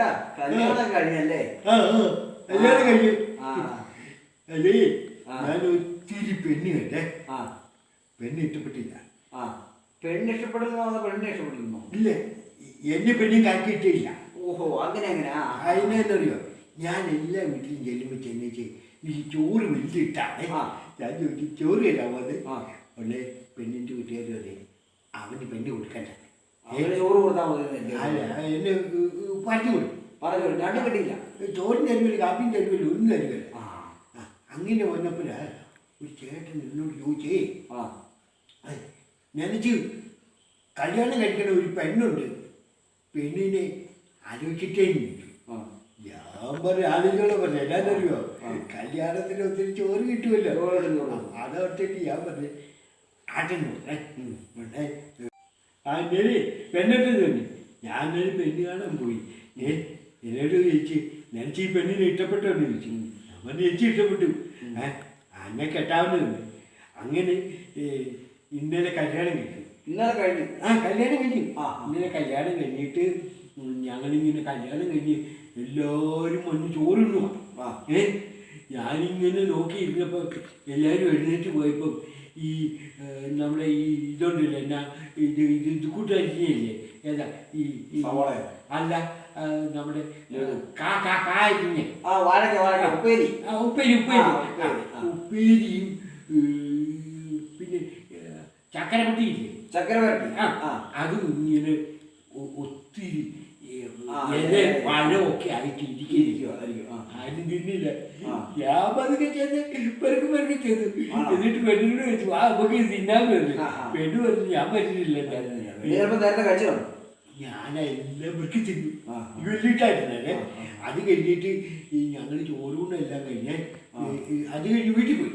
ചേട്ടാ കല്യാണം കഴിഞ്ഞല്ലേ? കല്യാണം ആ. അല്ലേ? ഞാൻ ഒത്തിരി പെണ്ണ് കണ്ടേ ആ. പെണ്ണ് ഇഷ്ടപ്പെട്ടില്ല. ആ. പെണ്ണ് ഇഷ്ടപ്പെടുന്നോ പെണ്ണിനെ ഇഷ്ടപ്പെടുന്നോ ഇല്ല. എന്നെ പെണ്ണും കാക്കിയിട്ടില്ല. ഓഹോ അങ്ങനെ അങ്ങനെ. ആ അതിനെന്നറിയോ? ഞാൻ എല്ലാ വീട്ടിലും ചെല്ലുമ്പോൾ ചെന്നേച്ച് ഈ ചോറ് വലിയിട്ടാണ് ഞാൻ ചോദിച്ചു ചോറ് തരാമോ അത്? ഉടനെ പെണ്ണിന്റെ വീട്ടുകാർ പറയും അവന് പെണ്ണ് കൊടുക്കണ്ട. ചോറ് കൊടുത്താൽ മതി എന്ന് അല്ല വിടും പറഞ്ഞു വിടും പറഞ്ഞു രണ്ടും കിട്ടിയില്ല ചോറും തരുമില്ല കാപ്പിയും തരുമില്ല ഒന്നും തരുമില്ല ആ അങ്ങനെ വന്നപ്പോൾ ഒരു ചേട്ടൻ എന്നോട് ചോദിച്ചേ ആ. നനച്ച് കല്യാണം കഴിക്കണ ഒരു പെണ്ണുണ്ട്. പെണ്ണിനെ ആലോചിച്ചിട്ടേ ഞാൻ പറഞ്ഞു ആലോചിച്ചോളാം പറഞ്ഞു എന്നാന്നറിയോ. കല്യാണത്തിന് ഒത്തിരി ചോറ് കിട്ടുമല്ലോ. അതോട്ടിട്ട് ഞാൻ പറഞ്ഞു ആട്ടുന്നു ഉടനെ ആ ശരി പെണ്ണിട്ട് തന്നെ ഞാനൊരു പെണ്ണ് കാണാൻ പോയി. ഏ എന്നോട് ചേച്ചി ഈ പെണ്ണിനെ ഇഷ്ടപ്പെട്ടോന്ന് ചോദിച്ചു. അവൻ ചേച്ചി ഇഷ്ടപ്പെട്ടു. അന്നെ കെട്ടാവുന്നതുണ്ട് അങ്ങനെ ഇന്നലെ കല്യാണം കഴിഞ്ഞു. ഇന്നലെ കഴിഞ്ഞു? ആ കല്യാണം കഴിഞ്ഞു. ആ, ഇന്നലെ കല്യാണം കഴിഞ്ഞിട്ട് ഞങ്ങളിങ്ങനെ കല്യാണം കഴിഞ്ഞ് എല്ലാവരും വന്ന് ചോറുണ്ണു ആ. ഏ ഞാനിങ്ങനെ നോക്കിയിരുന്നപ്പോൾ എല്ലാവരും എഴുന്നേറ്റ് പോയപ്പോൾ ഈ നമ്മുടെ ഈ ഇതുണ്ടല്ലോ എന്നാ ഇത് ഇത് ഇത് ഏതാ? ഈ സവാള അല്ല നമ്മുടെ ആ വാഴക്ക വാഴക്ക ഉപ്പേരി. ആ, ഉപ്പേരി ഉപ്പേരി. ഉപ്പേരിയും പിന്നെ ഏ, ചക്കരപ്പട്ടിയില്ലേ ചക്കര ആ, അതും ഇങ്ങനെ ഒത്തിരി. പഴമൊക്കെ ആയിട്ട് ഇരിക്കും, ആ. ആരും തിന്നില്ല. ആ. ഞാൻ പതുക്കെ ചെന്ന് എന്നിട്ട് പെണ്ണിനോട് വെച്ചു ആ നമുക്ക് തിന്നാൻ വരുന്നു ആ. പറഞ്ഞു ഞാൻ നീ നേരത്തെ തിന്നു. അത് കഴിഞ്ഞിട്ട് ഈ ഞങ്ങൾ ചോറൂണെല്ലാം കഴിഞ്ഞ് ആ. ഈ- ഈ അത് കഴിഞ്ഞ് വീട്ടിൽ പോയി.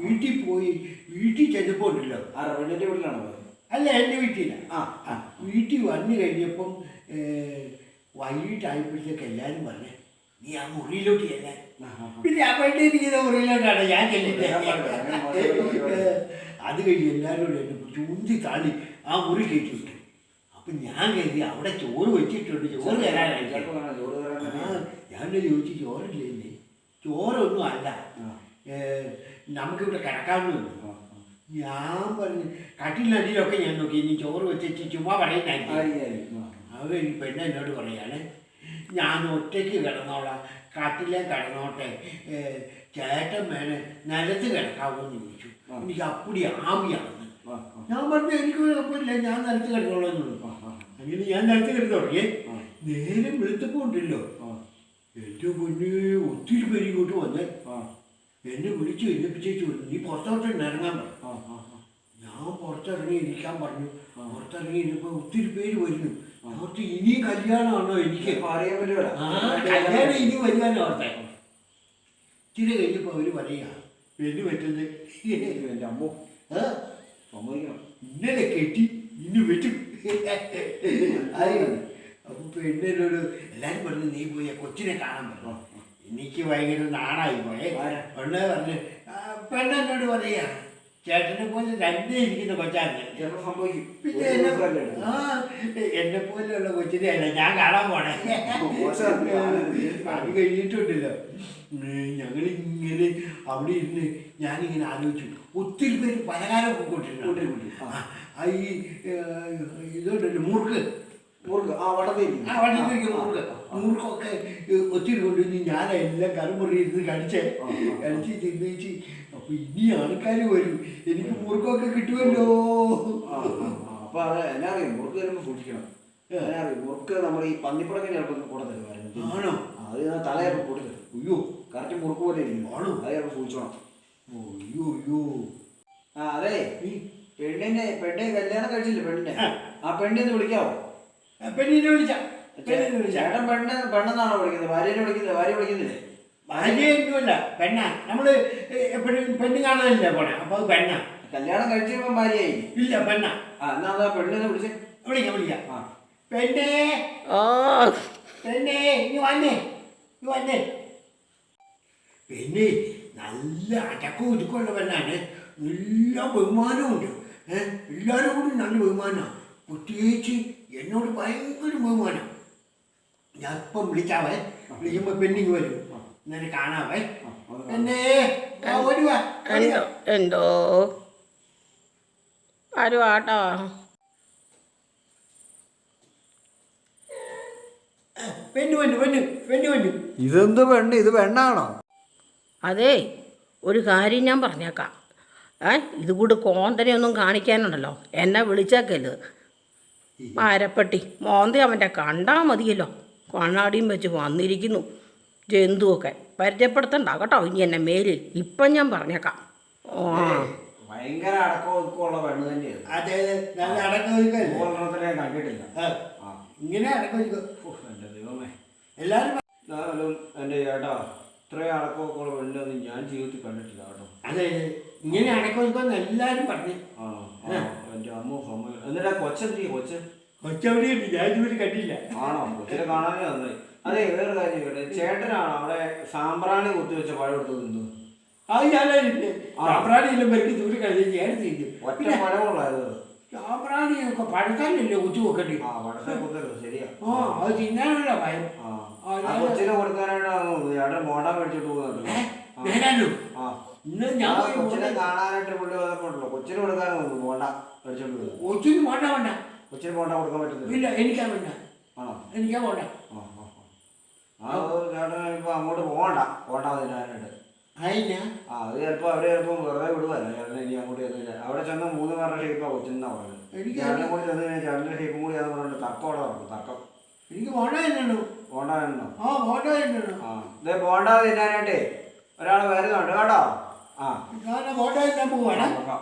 വീട്ടിൽ പോയി വീട്ടിൽ ചെന്നപ്പോൾ ഉണ്ടല്ലോ. പെണ്ണിന്റെ വീട്ടിലാണോ അല്ല എന്റെ വീട്ടില. ആ, ആ. വീട്ടിൽ വന്നു കഴിഞ്ഞപ്പം വൈകിട്ടായപ്പോഴത്തേക്ക് എല്ലാവരും പറഞ്ഞു നീ ആ മുറിയിലോട്ട് ചെല്ലാൻ. പിന്നെ ആ, വൈകിട്ട് പെണ്ണിരിക്കുന്ന മുറിയിലോട്ടാണ് ഞാൻ ചെല്ലുന്നത് അത് കഴിഞ്ഞ് എല്ലാവരും കൂടെ എന്നെ ചൂണ്ടി താളി ആ മുറി കയറ്റി വിട്ടു. അപ്പം ഞാൻ കരുതി അവിടെ ചോറ് വെച്ചിട്ടുണ്ട് ചോറ് തരാനായിട്ട്. ഞാൻ ചോദിച്ചു ചോറില്ലേ? ചോറൊന്നും അല്ല. നമുക്കിവിടെ കിടക്കാവുന്നേ ആ, ഞാൻ പറഞ്ഞു കട്ടിലടിയിലൊക്കെ ഞാൻ നോക്കി ഇനി ചോറ് വെച്ചിട്ട് ചുമ്മാ പറയുന്നായിരുന്നു. അവർ പെണ്ണ് എന്നോട് പറയാണ് ഞാൻ ഒറ്റയ്ക്ക് കിടന്നോളാം കാട്ടിലേ കിടന്നോട്ടെ ചേട്ടൻ വേണേ നിലത്ത് കിടക്കാവോ എന്ന് ചോദിച്ചു. എനിക്ക് അപ്പടി ആവിയാണ്. ഞാൻ പറഞ്ഞു എനിക്ക് കുഴപ്പമില്ല ഞാൻ നിലത്ത് ആ. അങ്ങനെ ഞാൻ നിലത്ത് കിടന്നു തുടങ്ങിയേ ആ. നേരം വെളുത്തപ്പോൾ ഉണ്ടല്ലോ. എന്റെ പൊന്ന് ഒത്തിരി പേര് ഇങ്ങോട്ട് വന്ന്. എന്നെ വിളിച്ചു എഴുന്നേപ്പിച്ചു നീ പുറത്തോട്ട് ഇറങ്ങാൻ പറഞ്ഞു. ഞാൻ പുറത്തിറങ്ങി ഇരിക്കാൻ പറഞ്ഞു. പുറത്തിറങ്ങി ഇരിക്കുമ്പോൾ ഒത്തിരി പേര് വരുന്നു അവർക്ക് ഇനി കല്യാണമാണോ എനിക്ക് പറയാൻ പറ്റില്ല കല്യാണം ഇനി വരുവാനോ ഓർത്തെ ഇച്ചിരി കഴിഞ്ഞപ്പോൾ അവർ പറയുക പെണ്ണ് പറ്റുന്നത് എന്റെ അമ്മോ. അമ്മ സമ്മതിക്കണം ഇന്നലെ കെട്ടി ഇന്ന് പറ്റും അറിയാം അപ്പം പെണ്ണിനോട് എല്ലാവരും പറഞ്ഞു നീ പോയി കൊച്ചിനെ കാണാൻ പറഞ്ഞു എനിക്ക് ഭയങ്കര നാണായി പോയേ? പെണ്ണെ പറഞ്ഞു "ആ, പെണ്ണെന്നോട് പറയാ ചേട്ടനെ പോലെ തന്നെ ഇരിക്കുന്ന കൊച്ചാണ്. ചിലപ്പോൾ സംഭവിക്കും. പിന്നെ എന്നെ എന്നെ പോലെയുള്ള കൊച്ചിനെയല്ല ഞാൻ കാണാൻ പോണേ. അത് കഴിഞ്ഞിട്ടുണ്ടല്ലോ. ഞങ്ങൾ ഇങ്ങനെ അവിടെ ഇരുന്ന് ഞാനിങ്ങനെ ആലോചിച്ചു. ഒത്തിരി പേര് പലകാലമൊക്കെ കൂട്ടി, കൂട്ടി. ആ. ഈ ഇതുണ്ടല്ലോ മുറുക്ക്. മുറുക്ക്. ആ വടത്തിൽ ആ വടത്തേക്ക് മുറുക്ക്. മുറുക്കൊക്കെ ഒത്തിരി കൊണ്ടുവന്ന് ഞാനെല്ലാം കറുമുറി ഇരുന്ന് കടിച്ച്. കടിച്ച് തിന്നിച്ച് അപ്പൊ ഇനി ആൾക്കാർ വരും. എനിക്ക് മുറുക്കൊക്കെ കിട്ടുമല്ലോ. അപ്പൊ അത് എന്നാ അറിയാം. മുറുക്ക് വരുമ്പോ സൂക്ഷിക്കണം. എന്നാ അറിയാം. മുറുക്ക് നമ്മുടെ ഈ പന്നിപ്പടക്കം ചിലപ്പോൾ കൂടെ തരുമായിരുന്നു ആണോ? അത് ഞാൻ തലയപ്പം കൂടി തരും അയ്യോ. കറക്റ്റ് മുറുക്ക് പോലെ ഇരിക്കും ആണോ? അത് ചിലപ്പോൾ സൂക്ഷിച്ചോണം. അയ്യോ അയ്യോ. ആ അതെ. ഈ പെണ്ണിനെ പെണ്ണെ കല്യാണം കഴിച്ചില്ല പെണ്ണിനെ? ആ. പെണ്ണിന്ന് പെണ്ണിനെ വിളിക്കാവോ? പെണ്ണിനെ വിളിച്ചാ പെണ്ണിനെ വിളിച്ച ചേട്ടൻ പെണ്ണ് പെണ്ണെന്നാണോ വിളിക്കുന്നത്? ഭാര്യനെ വിളിക്കുന്നത്? ഭാര്യ വിളിക്കുന്നില്ലേ? ഭാര്യയൊന്നുമല്ല. പെണ്ണാ. നമ്മൾ എപ്പോഴും പെണ്ണ് കാണാനില്ല പോണേ. അപ്പൊ അത് പെണ്ണ. കല്യാണം കഴിച്ചപ്പോ ഭാര്യയായി. ഇല്ല പെണ്ണ. ആ എന്നാ അതാ പെണ്ണിനെ വിളിച്ച്? വിളിക്കാം വിളിക്കാം. ആ. പെണ്ണേ. പെണ്ണേ ഇനി വന്നേ. ഇനി വന്നേ. പെണ്ണേ നല്ല അടക്കം ഒതുക്കമുള്ള പെണ്ണാണ്. എല്ലാ ബഹുമാനവും ഉണ്ട്. ഏഹ് എല്ലാവരും കൂടി നല്ല ബഹുമാനമാണ് പ്രത്യേകിച്ച് എന്നോട് ഭയങ്കര ബഹുമാനം. ഞാൻ ഇപ്പം വിളിച്ചാവേ വിളിക്കുമ്പോ പെണ്ണിങ് വരും. കാണാവേ എന്തോ? ആരും ആട്ടോ? ഇതെന്ത് പെണ്ണ്? ഇത് പെണ്ണാണോ? അതെ ഒരു കാര്യം ഞാൻ പറഞ്ഞേക്കാം. ഏ ഇത് കൂടി കോന്തനെയൊന്നും കാണിക്കാനുണ്ടല്ലോ. എന്നെ വിളിച്ചേക്കൽ മാരപ്പെട്ടി മോന്തി അവന്റെ കണ്ടാൽ മതിയല്ലോ. കണ്ണാടിയും വെച്ച് വന്നിരിക്കുന്നു. ജന്തുവൊക്കെ പരിചയപ്പെടുത്തണ്ട കേട്ടോ. ഇനി എന്നെ മേലിൽ ഇപ്പം ഞാൻ പറഞ്ഞേക്കാം. ഓ ഭയങ്കര അടക്കമൊക്കെയുള്ള പെണ്ണ് തന്നെയാണ് അതെ അതെ. നല്ല അടക്കം മൂന്നെണ്ണത്തിനെ ഞാൻ കണ്ടിട്ടില്ല. ഇങ്ങനെ അടക്കം ഉഫ്, എന്റെ ദൈവമേ. എല്ലാരും എന്നാലും എന്റെ ചേട്ടാ ഇത്രയും അടക്കമൊക്കെയുള്ള പെണ്ണൊന്നും ഞാൻ ജീവിതത്തിൽ കണ്ടിട്ടില്ല കേട്ടോ. അതെ ഇങ്ങനെ അടക്കം എല്ലാവരും പറഞ്ഞു. ആ എന്റെ അമ്മ അമ്മ എന്നിട്ട് കൊച്ചെന്തി കൊച്ച്? കൊച്ചവിടെയുണ്ട്? ഞാൻ ഇതുവരെ കണ്ടില്ല. ആണോ? കൊച്ചിനെ കാണാനേ നന്നായി. അതെ വേറെ കാര്യം കേട്ടെ ചേട്ടനാണ് അവിടെ സാമ്പ്രാണി കുത്തിവെച്ച പഴം എടുത്ത് തിന്നു അത് സാമ്പ്രാണി സാമ്പ്രാണിയെല്ലാം പേർക്ക് ദൂരെ കഴിഞ്ഞ് ഞാൻ ചെയ്തു ഒറ്റ പഴമുള്ളായത് സാമ്പ്രാണി പഴക്കാനല്ലേ കുത്തി വെക്കണ്ടി? ആ പഴത്തെ കുത്തരുത് ശരിയാ. ആ അത് തിന്നാനുള്ള ഭയം ആ. കൊച്ചിനെ കൊടുക്കാനായിട്ടാണ് ചേട്ടൻ മോണ്ട മേടിച്ചിട്ട് പോകുന്നുണ്ട് ആ. ഇന്ന് ഞാൻ കൊച്ചിനെ കാണാനായിട്ട് പുള്ളി വന്നപ്പോഴല്ലോ കൊച്ചിന് കൊടുക്കാനും തോന്നുന്നു മോണ്ട മേടിച്ചോണ്ട് പോകുന്നത് കൊച്ചിന് വേണ്ട വേണ്ട. കൊച്ചിന് മോണ്ട കൊടുക്കാൻ പറ്റുന്നില്ല ഇല്ല എനിക്കാ വേണ്ട. ആണോ? എനിക്കാ വേണ്ട ആ. ആ അങ്ങോട്ട് പോകണ്ട. പോകണ്ട അതിനായിട്ട് അതിനാ ആ അത് ചിലപ്പോ അവർ ചിലപ്പോ വെറുതെ വിടുവല്ല ചേട്ടനെ ഇനി അങ്ങോട്ട് ചെന്നില്ല അവിടെ ചെന്ന മൂന്ന് പേരുടെ ഷേപ്പാ കൊച്ചിന്നാ പറഞ്ഞത് എനിക്ക് ചേട്ടനെ കൂടി ചെന്ന് കഴിഞ്ഞാൽ ചേട്ടന്റെ ഷേപ്പും കൂടി അത് പറഞ്ഞിട്ട് തക്കം അവിടെ നടക്കും. തക്കം എനിക്ക് വേണ്ട പോണ്ടോ ആ വേണ്ട തന്നെയാണോ ആ ഇതേ പോണ്ട തിന്നാനായിട്ടേ ഒരാൾ വരുന്നുണ്ട് കേട്ടോ. ആ. ഞാൻ വേണ്ട തന്നെ പോവാണ്. നോക്കാം.